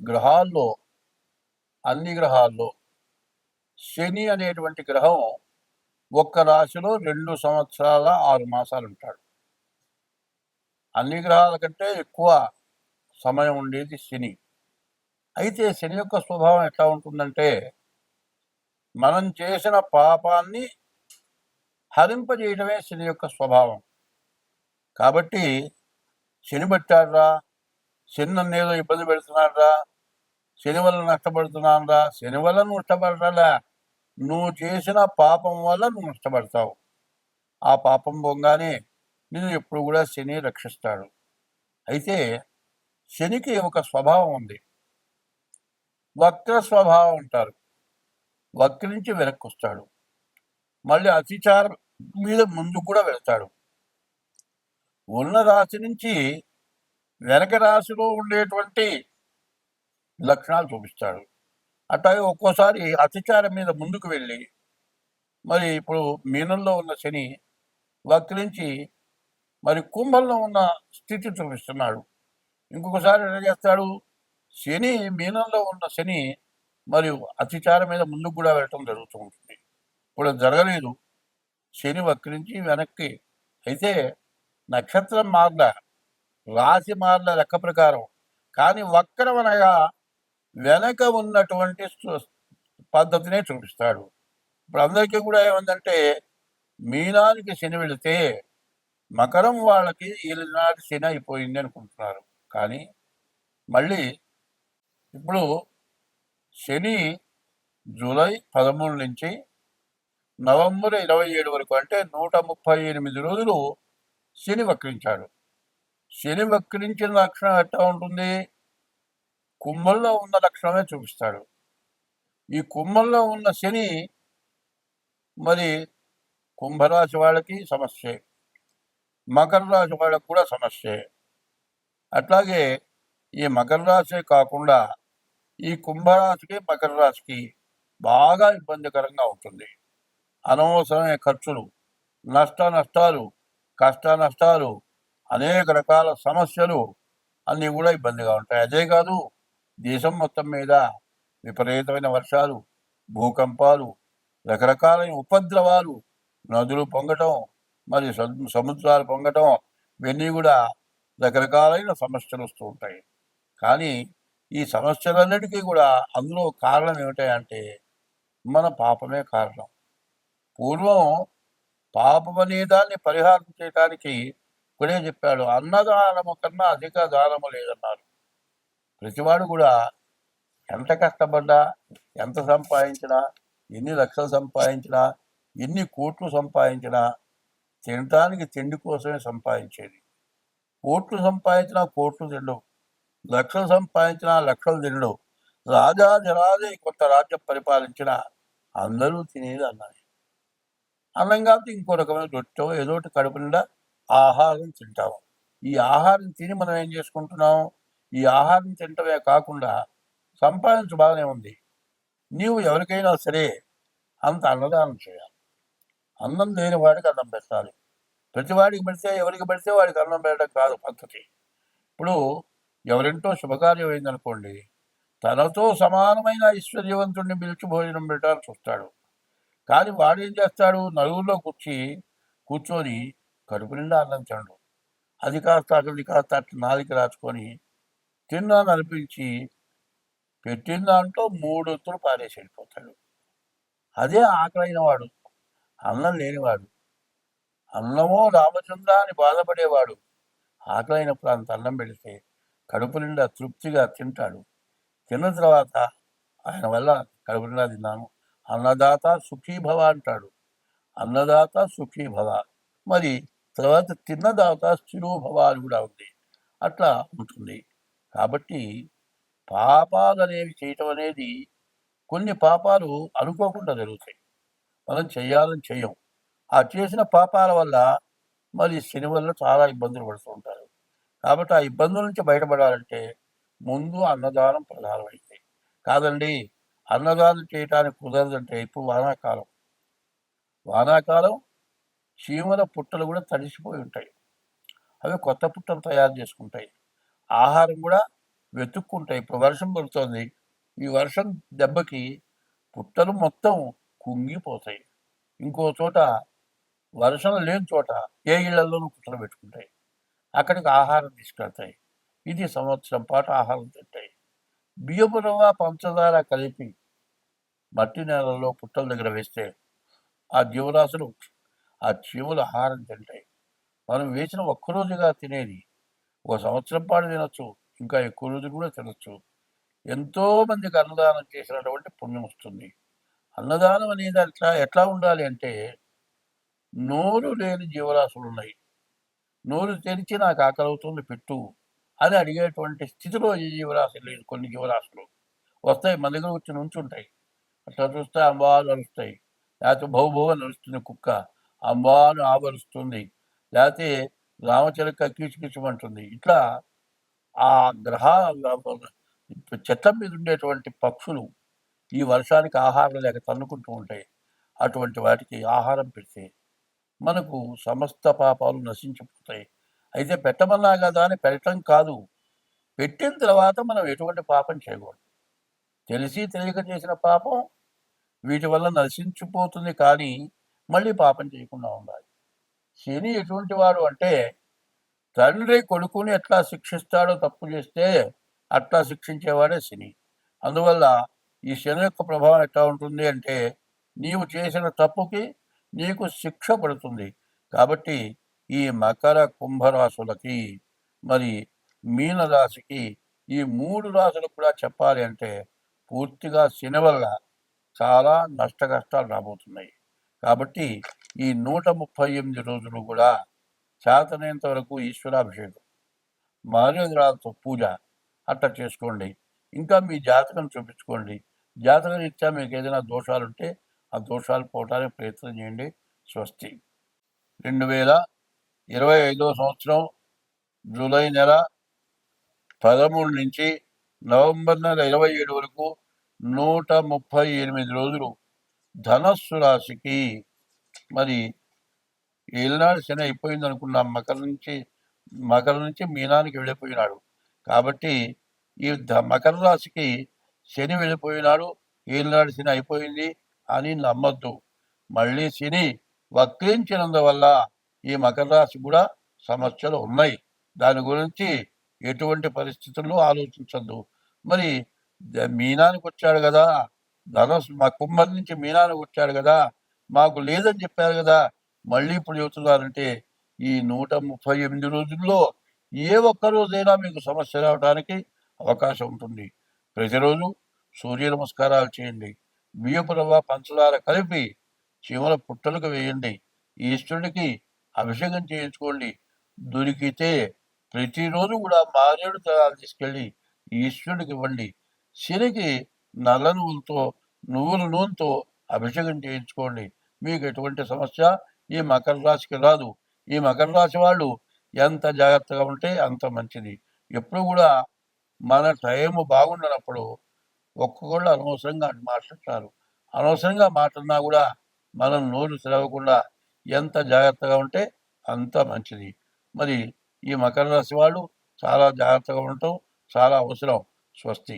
గ్రహాల్లో అన్ని గ్రహాల్లో శని అనేటువంటి గ్రహం ఒక్క రాశిలో రెండు సంవత్సరాల ఆరు మాసాలు ఉంటాడు అన్ని గ్రహాల కంటే ఎక్కువ సమయం ఉండేది శని. అయితే శని యొక్క స్వభావం ఎట్లా ఉంటుందంటే మనం చేసిన పాపాన్ని హరింపజేయడమే శని యొక్క స్వభావం. కాబట్టి శని పట్టాడురా శని నన్ను ఏదో ఇబ్బంది పెడుతున్నాడురా. శని వల్ల నష్టపడుతున్నానురా. శని వల్ల నువ్వు నష్టపడరా నువ్వు చేసిన పాపం వల్ల నువ్వు నష్టపడతావు. ఆ పాపం పొంగానే నిన్ను ఎప్పుడు కూడా శని రక్షిస్తాడు. అయితే శనికి ఒక స్వభావం ఉంది. వక్ర స్వభావం ఉంటారు వక్రించి వెనక్కి వస్తాడు. మళ్ళీ అతిచారం మీద ముందు కూడా వెళ్తాడు. ఉన్న రాశి నుంచి వెనక రాశిలో ఉండేటువంటి లక్షణాలు చూపిస్తాడు. అట్లాగే ఒక్కోసారి అతిచారం మీద ముందుకు వెళ్ళి మరి ఇప్పుడు మీనంలో ఉన్న శని వక్రించి మరి కుంభంలో ఉన్న స్థితి చూపిస్తున్నాడు. ఇంకొకసారి ఎలా చేస్తాడు? శని మీనంలో ఉన్న శని మరియు అతిచారం మీద ముందుకు కూడా వెళ్ళటం జరుగుతూ ఉంటుంది. ఇప్పుడు జరగలేదు. శని వక్రించి వెనక్కి అయితే నక్షత్రం మారల రాశి మార్ల లెక్క ప్రకారం. కానీ వక్రమనగా వెనక ఉన్నటువంటి పద్ధతినే చూపిస్తాడు. ఇప్పుడు అందరికీ కూడా ఏమందంటే మీనానికి శని వెళితే మకరం వాళ్ళకి ఈనాటి శని అయిపోయింది అనుకుంటున్నారు. కానీ మళ్ళీ ఇప్పుడు శని జూలై పదమూడు నుంచి నవంబర్ ఇరవై ఏడు వరకు అంటే నూట ముప్పై ఎనిమిది రోజులు శని వక్రించాడు. శని వక్రించిన లక్షణం ఎట్లా ఉంటుంది? కుంభంలో ఉన్న లక్షణమే చూపిస్తాడు. ఈ కుంభంలో ఉన్న శని మరి కుంభరాశి వాళ్ళకి సమస్యే. మకర రాశి వాళ్ళకి కూడా సమస్యే. అట్లాగే ఈ మకర రాశే కాకుండా ఈ కుంభరాశికి మకర రాశికి బాగా ఇబ్బందికరంగా ఉంటుంది. అనవసరమైన ఖర్చులు నష్ట నష్టాలు కష్ట నష్టాలు అనేక రకాల సమస్యలు అన్నీ కూడా ఇబ్బందిగా ఉంటాయి. అదే కాదు దేశం మొత్తం మీద విపరీతమైన వర్షాలు భూకంపాలు రకరకాలైన ఉపద్రవాలు నదులు పొంగటం మరి సముద్రాలు పొంగటం ఇవన్నీ కూడా రకరకాలైన సమస్యలు వస్తూ ఉంటాయి. కానీ ఈ సమస్యలన్నిటికీ కూడా అందులో కారణం ఏమిటంటే మన పాపమే కారణం. పూర్వం పాపం అనే దాన్ని పరిహారం చేయడానికి ఇప్పుడే చెప్పాడు అన్నదానము కన్నా అధిక దానము లేదన్నారు. ప్రతివాడు కూడా ఎంత కష్టపడ్డా ఎంత సంపాదించినా ఎన్ని లక్షలు సంపాదించినా ఎన్ని కోట్లు సంపాదించినా తినటానికి తిండి కోసమే సంపాదించేది. కోట్లు సంపాదించినా కోట్లు తినడం లక్షలు సంపాదించినా లక్షలు తినడు రాజా జరాజే కొత్త రాజ్యం పరిపాలించిన అందరూ తినేది అన్నది అన్నం కాబట్టి ఇంకో రకమైన రొట్టె ఏదో ఒకటి కడుపు నిండా ఆహారం తింటాము. ఈ ఆహారం తిని మనం ఏం చేసుకుంటున్నాం? ఈ ఆహారం తింటమే కాకుండా సంపాదించు బాగానే ఉంది. నీవు ఎవరికైనా సరే అంత అన్నదానం చేయాలి. అన్నం లేని వాడికి అన్నం పెట్టాలి. ప్రతివాడికి పెడితే ఎవరికి పెడితే వాడికి అన్నం పెట్టడం కాదు పద్ధతి. ఇప్పుడు ఎవరింటో శుభకార్యం అయిందనుకోండి తనతో సమానమైన ఐశ్వర్యవంతుడిని పిలిచి భోజనం పెట్టాలని చూస్తాడు కానీ వాడు ఏం చేస్తాడు? నలుగురిలో కూర్చి కూర్చొని కడుపు నిండా అన్నం తినడం. అది కాస్త అది కాస్త అట్లా నాలికి రాచుకొని తిన్నాను అనిపించి పెట్టిన దాంట్లో మూడు వంతులు పారేసి వెళ్ళిపోతాడు. అదే ఆకలైన వాడు అన్నం లేనివాడు అన్నమో రామచంద్ర అని బాధపడేవాడు. ఆకలైనప్పుడు అంత అన్నం పెడితే కడుపు నిండా తృప్తిగా తింటాడు. తిన్న తర్వాత ఆయన వల్ల కడుపు నిండా తిన్నాను. అన్నదాత సుఖీభవ అంటాడు. అన్నదాత సుఖీభవ. మరి తర్వాత తిన్నదాకా స్థిరోభవ అని కూడా ఉంది. అట్లా ఉంటుంది. కాబట్టి పాపాలు అనేవి చేయటం అనేది కొన్ని పాపాలు అనుకోకుండా జరుగుతాయి. మనం చేయాలని చేయం. ఆ చేసిన పాపాల వల్ల మరి శని వల్ల చాలా ఇబ్బందులు పడుతూ ఉంటారు. కాబట్టి ఆ ఇబ్బందుల నుంచి బయటపడాలంటే ముందు అన్నదానం ప్రధానమైంది కాదండి అన్నదానం చేయటానికి కుదరదంటే ఇప్పుడు వానాకాలం. వానాకాలం చీమల పుట్టలు కూడా తడిసిపోయి ఉంటాయి. అవి కొత్త పుట్టలు తయారు చేసుకుంటాయి. ఆహారం కూడా వెతుక్కుంటాయి. ఇప్పుడు వర్షం పడుతోంది. ఈ వర్షం దెబ్బకి పుట్టలు మొత్తం కుంగిపోతాయి. ఇంకో చోట వర్షం లేని చోట ఏ ఇళ్ళలోనూ పుట్టలు పెట్టుకుంటాయి. అక్కడికి ఆహారం తీసుకెళ్తాయి. ఇది సంవత్సరం పాటు ఆహారం తింటాయి. బియ్యపు రవ్వ పంచదార కలిపి మట్టి నేలలో పుట్టల దగ్గర వేస్తే ఆ జీవరాశులు ఆ చెవులు ఆహారం తింటాయి. మనం వేసిన ఒక్కరోజుగా తినేది ఒక సంవత్సరం పాటు తినొచ్చు ఇంకా ఎక్కువ రోజులు కూడా తినొచ్చు. ఎంతోమందికి అన్నదానం చేసినటువంటి పుణ్యం వస్తుంది. అన్నదానం అనేది అట్లా ఎట్లా ఉండాలి అంటే నోరు లేని జీవరాశులు ఉన్నాయి. నోరు తెరిచి నాకు ఆకలి అవుతుంది పెట్టు అని అడిగేటువంటి స్థితిలో ఈ జీవరాశులు లేదు కొన్ని జీవరాశులు. వస్తాయి మన దగ్గర వచ్చి నుంచుంటాయి అట్లా చూస్తే అంబాలు అరుస్తాయి. లేకపోతే బహుభూ నడుస్తుంది కుక్క అంబాను ఆవరుస్తుంది. లేకపోతే రామచిలక కీచుకీచుమంటుంది ఇట్లా ఆ గ్రహ చెట్ల మీద ఉండేటువంటి పక్షులు ఈ వర్షానికి ఆహారం లేక తన్నుకుంటూ ఉంటాయి. అటువంటి వాటికి ఆహారం పెడితే మనకు సమస్త పాపాలు నశించిపోతాయి. అయితే పెట్టమన్నా కదా అని పెట్టడం కాదు. పెట్టిన తర్వాత మనం ఎటువంటి పాపం చేయకూడదు. తెలిసి తెలియక చేసిన పాపం వీటి వల్ల నశించిపోతుంది కానీ మళ్ళీ పాపం చేయకుండా ఉండాలి. శని ఎటువంటి వాడు అంటే తండ్రి కొడుకుని ఎట్లా శిక్షిస్తాడో తప్పు చేస్తే అట్లా శిక్షించేవాడే శని. అందువల్ల ఈ శని యొక్క ప్రభావం ఎట్లా ఉంటుంది అంటే నీవు చేసిన తప్పుకి నీకు శిక్ష పడుతుంది. కాబట్టి ఈ మకర కుంభరాశులకి మరి మీనరాశికి ఈ మూడు రాశులు కూడా చెప్పాలి అంటే పూర్తిగా శని వల్ల చాలా నష్ట కష్టాలు రాబోతున్నాయి. కాబట్టి ఈ నూట ముప్పై ఎనిమిది రోజులు కూడా చేతనేంత వరకు ఈశ్వరాభిషేకం. మారేంద్రాలతో పూజ అట్లా చేసుకోండి. ఇంకా మీ జాతకం చూపించుకోండి. జాతక రీత్యా మీకు ఏదైనా దోషాలు ఉంటే ఆ దోషాలు పోవటానికి ప్రయత్నం చేయండి. స్వస్తి. రెండు వేల ఇరవై ఐదో సంవత్సరం జూలై నెల పదమూడు నుంచి నవంబర్ నెల ఇరవై ఏడు వరకు నూట ముప్పై ఎనిమిది రోజులు ధనస్సు రాశికి మరి ఏలినాడు శని అయిపోయింది అనుకున్నాం మకర నుంచి మకర నుంచి మీనానికి వెళ్ళిపోయినాడు. కాబట్టి ఈ మకర రాశికి శని వెళ్ళిపోయినాడు ఏలినాడు శని అయిపోయింది అని నమ్మద్దు. మళ్ళీ శని వక్రించినందువల్ల ఈ మకర రాశి కూడా సమస్యలు ఉన్నాయి. దాని గురించి ఎటువంటి పరిస్థితుల్లో ఆలోచించద్దు. మరి ద- మీనానికి వచ్చాడు కదా ధనస్సు మా కుంభం నుంచి మీనానికి వచ్చాడు కదా మాకు లేదని చెప్పారు కదా మళ్ళీ ఇప్పుడు చెబుతున్నారంటే ఈ నూట ముప్పై ఎనిమిది రోజుల్లో ఏ ఒక్క రోజైనా మీకు సమస్య రావడానికి అవకాశం ఉంటుంది. ప్రతిరోజు సూర్య నమస్కారాలు చేయండి. బియ్యపు రవ్వ పంచదార కలిపి చీమల పుట్టలకు వేయండి. ఈశ్వరుడికి అభిషేకం చేయించుకోండి. దొరికితే ప్రతిరోజు కూడా మారేడు తరాలు తీసుకెళ్ళి ఈశ్వరుడికి ఇవ్వండి. శనికి నల్ల నువ్వులతో నువ్వుల నూనెతో అభిషేకం చేయించుకోండి. మీకు ఎటువంటి సమస్య ఈ మకర రాశికి రాదు. ఈ మకర రాశి వాళ్ళు ఎంత జాగ్రత్తగా ఉంటే అంత మంచిది. ఎప్పుడు కూడా మన టైం బాగుండనప్పుడు ఒక్కొక్కళ్ళు అనవసరంగా మాట్లాడతారు. అనవసరంగా మాట్లాడినా కూడా మనం నోరు తెరవకుండా ఎంత జాగ్రత్తగా ఉంటే అంత మంచిది. మరి ఈ మకర రాశి వాళ్ళు చాలా జాగ్రత్తగా ఉండటం చాలా అవసరం. స్వస్తి.